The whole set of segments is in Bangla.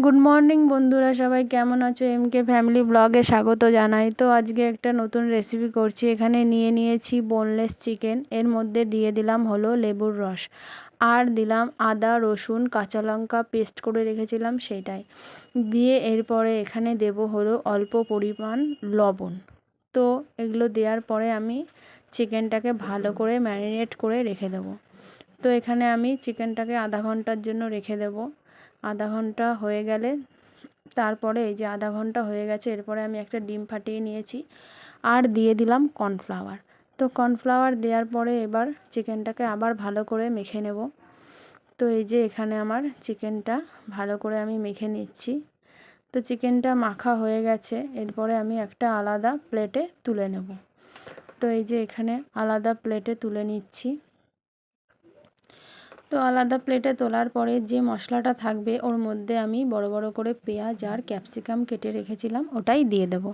গুড মর্নিং বন্ধুরা, সবাই কেমন আছো? এম কে ফ্যামিলি ব্লগে স্বাগত জানাই। তো আজকে একটা নতুন রেসিপি করছি। এখানে নিয়ে নিয়েছি বোনলেস চিকেন এর মধ্যে দিয়ে দিলাম হলো লেবুর রস। আর দিলাম আদা, রসুন, কাঁচা লঙ্কা পেস্ট করে রেখেছিলাম সেটাই। দিয়ে এরপরে এখানে দেব হলো অল্প পরিমাণ লবণ। তো এগুলো দেওয়ার পরে আমি চিকেনটাকে ভালো করে ম্যারিনেট করে রেখে দেবো। তো এখানে আমি চিকেনটাকে আধা ঘণ্টার জন্য রেখে দেবো। আধা ঘণ্টা হয়ে গেলে তারপরে এই যে আধা ঘণ্টা হয়ে গেছে, এরপরে আমি একটা ডিম ফাটিয়ে নিয়েছি আর দিয়ে দিলাম কর্নফ্লাওয়ার। তো কর্নফ্লাওয়ার দেওয়ার পরে এবার চিকেনটাকে আবার ভালো করে মেখে নেব। তো এই যে এখানে আমার চিকেনটা ভালো করে আমি মেখে নিচ্ছি। তো চিকেনটা মাখা হয়ে গেছে, এরপরে আমি একটা আলাদা প্লেটে তুলে নেব। তো এই যে এখানে আলাদা প্লেটে তুলে নিচ্ছি। তো আলাদা প্লেটে তোলার পরে যে মশলাটা থাকবে, ওর মধ্যে আমি বড় বড় করে পেঁয়াজ আর ক্যাপসিকাম কেটে রেখেছিলাম, ওটাই দিয়ে দেব।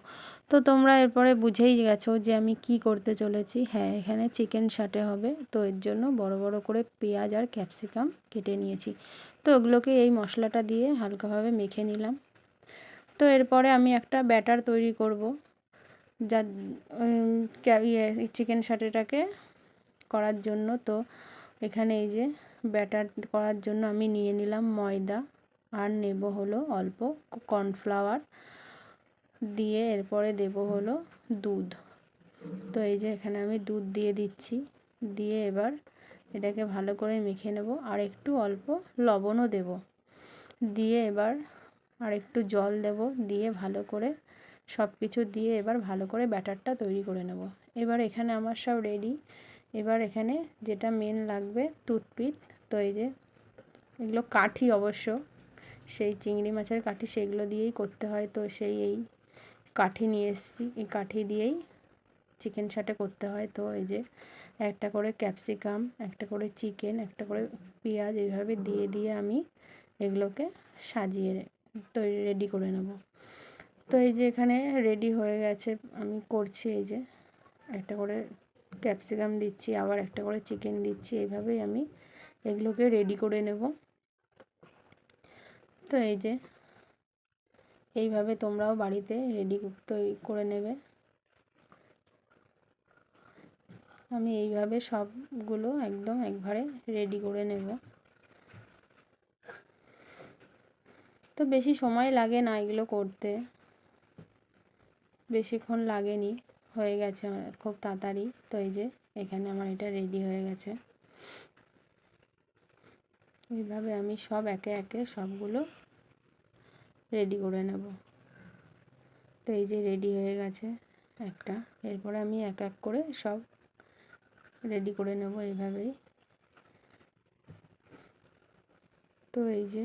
তো তোমরা এরপরে বুঝেই গেছো যে আমি কি করতে চলেছি। হ্যাঁ এখানে চিকেন শাটে হবে, তো এর জন্য বড় বড় করে পেঁয়াজ আর ক্যাপসিকাম কেটে নিয়েছি। তো ওগুলোকে এই মশলাটা দিয়ে হালকাভাবে মেখে নিলাম। তো এরপরে আমি একটা ব্যাটার তৈরি করব, যা ইয়ে চিকেন সাটেটাকে করার জন্য। তো এখানে এই যে ব্যাটার করার জন্য আমি নিয়ে নিলাম ময়দা আর নেব হলো অল্প কর্নফ্লাওয়ার দিয়ে এরপরে দেব হলো দুধ। তো এই যে এখানে আমি দুধ দিয়ে দিচ্ছি। দিয়ে এবার এটাকে ভালো করে মেখে নেব। আর একটু অল্প লবণও দেব। দিয়ে এবার আর একটু জল দেব। দিয়ে ভালো করে সব কিছু দিয়ে এবার ভালো করে ব্যাটারটা তৈরি করে নেব। এবার এখানে আমার সব রেডি এবার এখানে যেটা মেন লাগবে টুথপিক তো এই যে এগুলো কাঠি অবশ্য, সেই চিংড়ি মাছের কাঠি সেগুলো দিয়েই করতে হয়, তো সেই এই কাঠি নিয়ে এসেছি, এই কাঠি দিয়েই চিকেন সাটে করতে হয়, তো এই যে একটা করে ক্যাপসিকাম একটা করে চিকেন একটা করে পেঁয়াজ এইভাবে দিয়ে দিয়ে আমি এগুলোকে সাজিয়ে তৈরি রেডি করে নেব। তো এই যে এখানে রেডি হয়ে গেছে, আমি করছি এই যে একটা করে ক্যাপসিকাম দিচ্ছি, আবার একটা করে চিকেন দিচ্ছি এইভাবেই আমি এগুলোকে রেডি করে নেব। তো এই যে, এইভাবে তোমরাও বাড়িতে রেডি তৈরি করে নেবে। আমি এইভাবে সবগুলো একদম একবারে রেডি করে নেব। তো বেশি সময় লাগে না এগুলো করতে। বেশিক্ষণ লাগেনি। হয়ে গেছে খুব তাড়াতাড়ি। তো এই যে, এখানে আমার এটা রেডি হয়ে গেছে। এইভাবে আমি সব একে একে সবগুলো রেডি করে নেব। তো এই যে রেডি হয়ে গেছে একটা। এরপরে আমি এক এক করে সব রেডি করে নেব এইভাবেই। তো এই যে,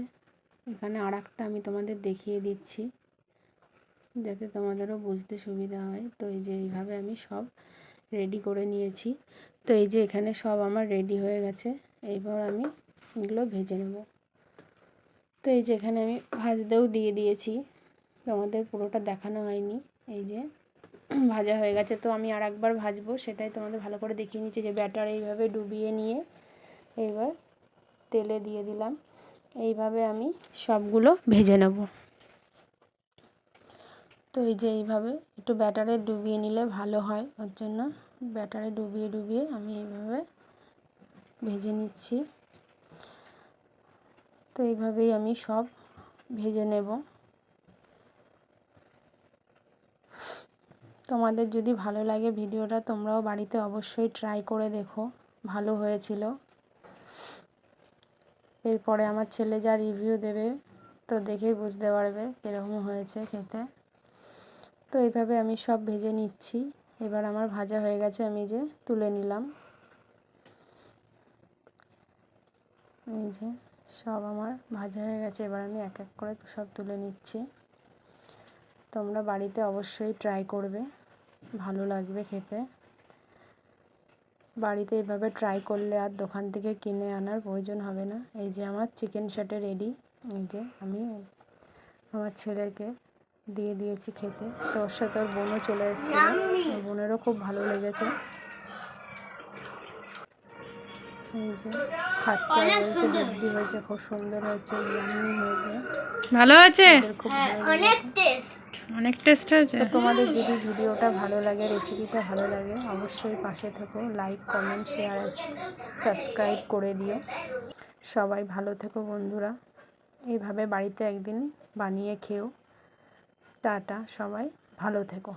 এখানে আর আমি তোমাদের দেখিয়ে দিচ্ছি। যাতে তোমাদেরও বুঝতে সুবিধা হয়। তো এই যে এইভাবে আমি সব রেডি করে নিয়েছি। তো এই যে এখানে সব আমার রেডি হয়ে গেছে। এইবার আমি এগুলো ভেজে নেব। তো এই যে এখানে আমি ভাজতেও দিয়ে দিয়েছি। তোমাদের পুরোটা দেখানো হয়নি। এই যে ভাজা হয়ে গেছে। তো আমি আর একবার ভাজবো। সেটাই তোমাদের ভালো করে দেখিয়ে নিচ্ছি যে ব্যাটার এইভাবে ডুবিয়ে নিয়ে এইবার তেলে দিয়ে দিলাম। এইভাবে আমি সবগুলো ভেজে নেব। তো এই যে এইভাবে একটু ব্যাটারে ডুবিয়ে নিলে ভালো হয়, ওর জন্য ব্যাটারে ডুবিয়ে ডুবিয়ে আমি এইভাবে ভেজে নিচ্ছি। তো এইভাবেই আমি সব ভেজে নেব। তোমাদের যদি ভালো লাগে ভিডিওটা, তোমরাও বাড়িতে অবশ্যই ট্রাই করে দেখো, ভালো হয়েছিল। এরপরে আমার ছেলে যা রিভিউ দেবে, তো দেখেই বুঝতে পারবে কীরকম হয়েছে খেতে। তো এইভাবে আমি সব ভেজে নিচ্ছি। এবার আমার ভাজা হয়ে গেছে, আমি যে তুলে নিলাম। এই যে সব আমার ভাজা হয়ে গেছে, এবার আমি এক এক করে সব তুলে নিচ্ছি। তোমরা বাড়িতে অবশ্যই ট্রাই করবে, ভালো লাগবে খেতে। বাড়িতে এভাবে ট্রাই করলে আর দোকান থেকে কিনে আনার প্রয়োজন হবে না। এই যে আমার চিকেন শাটে রেডি এই যে আমি আমার ছেলেকে দিয়ে দিয়েছি খেতে। তো ওর সাথে ওর বোনও চলে এসেছিল ওর বোনেরও খুব ভালো লেগেছে। এই যে খাচ্ছে আর বলছে হয়েছে খুব সুন্দর হয়েছে ইয়ামি হয়েছে। ভালো আছে? খুব অনেক টেস্ট অনেক টেস্ট হয়েছে? তো তোমাদের যদি ভিডিওটা ভালো লাগে রেসিপিটা ভালো লাগে অবশ্যই পাশে থেকো। লাইক কমেন্ট শেয়ার সাবস্ক্রাইব করে দিও। সবাই ভালো থেকো বন্ধুরা। এইভাবে বাড়িতে একদিন বানিয়ে খেও। টাটা সবাই ভালো থেকো।